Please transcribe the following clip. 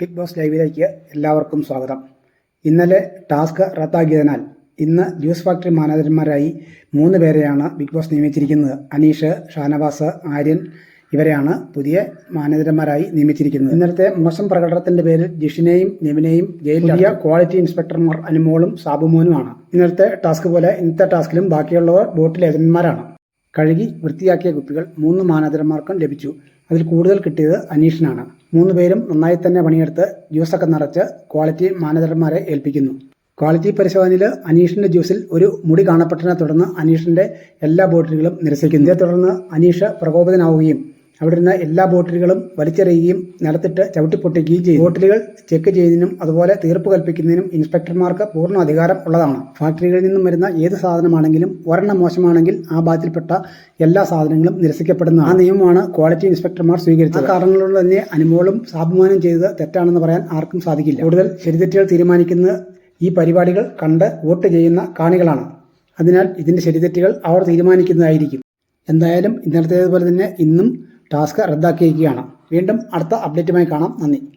Big boss ലൈവിലേക്ക് എല്ലാവർക്കും സ്വാഗതം. ഇന്നലെ ടാസ്ക് റദ്ദാക്കിയതിനാൽ ഇന്ന് ജ്യൂസ് ഫാക്ടറി മാനേജർമാരായി മൂന്ന് പേരെയാണ് ബിഗ് ബോസ് നിയമിച്ചിരിക്കുന്നത്. അനീഷ് ഷാനവാസ് ആര്യൻ ഇവരെയാണ് പുതിയ മാനേജർമാരായി നിയമിച്ചിരിക്കുന്നത്. ഇന്നലത്തെ മോശം പ്രകടനത്തിന്റെ പേരിൽ ജിഷിനെയും നെവിനെയും ജയിലിയ ക്വാളിറ്റി ഇൻസ്പെക്ടർമാർ അനുമോളും സാബുമോനുമാണ്. ഇന്നലത്തെ ടാസ്ക് പോലെ ഇന്നത്തെ ടാസ്കിലും ബാക്കിയുള്ളവർ ബോട്ടിലെ ഏജന്മാരാണ് കഴുകി വൃത്തിയാക്കിയ കുപ്പികൾ മൂന്ന് മാനേജർമാർക്കും ലഭിച്ചു. അതിൽ കൂടുതൽ കിട്ടിയത് അനീഷിനാണ്. മൂന്ന് പേരും നന്നായി തന്നെ പണിയെടുത്ത് ജ്യൂസൊക്കെ നിറച്ച് ക്വാളിറ്റി മാനേജർമാരെ ഏൽപ്പിക്കുന്നു. ക്വാളിറ്റി പരിശോധനയിൽ അനീഷിന്റെ ജ്യൂസിൽ ഒരു മുടി കാണപ്പെട്ടതിനെ തുടർന്ന് അനീഷിന്റെ എല്ലാ ബോട്ടിലുകളും നിരസിക്കുന്നു. ഇതേ തുടർന്ന് അനീഷ് പ്രകോപിതനാവുകയും അവിടെ ഇരുന്ന എല്ലാ ബോട്ടിലുകളും വലിച്ചെറിയുകയും നിലത്തിട്ട് ചവിട്ടിപ്പൊട്ടിക്കുകയും ചെയ്യും ബോട്ടിലുകൾ ചെക്ക് ചെയ്യുന്നതിനും അതുപോലെ തീർപ്പ് കൽപ്പിക്കുന്നതിനും ഇൻസ്പെക്ടർമാർക്ക് പൂർണ അധികാരം ഉള്ളതാണ്. ഫാക്ടറികളിൽ നിന്നും വരുന്ന ഏത് സാധനമാണെങ്കിലും ഒരെണ്ണം മോശമാണെങ്കിൽ ആ ബാധിൽപ്പെട്ട എല്ലാ സാധനങ്ങളും നിരസിക്കപ്പെടുന്ന ആ നിയമമാണ് ക്വാളിറ്റി ഇൻസ്പെക്ടർമാർ സ്വീകരിച്ചത്. കാരണങ്ങളോട് തന്നെ അനുമോളും സാഭിമാനം ചെയ്തത് തെറ്റാണെന്ന് പറയാൻ ആർക്കും സാധിക്കില്ല. കൂടുതൽ ശരിതെറ്റുകൾ തീരുമാനിക്കുന്നത് ഈ പരിപാടികൾ കണ്ട് വോട്ട് ചെയ്യുന്ന കാണികളാണ്. അതിനാൽ ഇതിന്റെ ശരിതെറ്റുകൾ അവർ തീരുമാനിക്കുന്നതായിരിക്കും. എന്തായാലും ഇന്നലത്തേതുപോലെ തന്നെ ഇന്നും ടാസ്ക് റദ്ദാക്കിയിരിക്കുകയാണ്. വീണ്ടും അടുത്ത അപ്ഡേറ്റുമായി കാണാം. നന്ദി.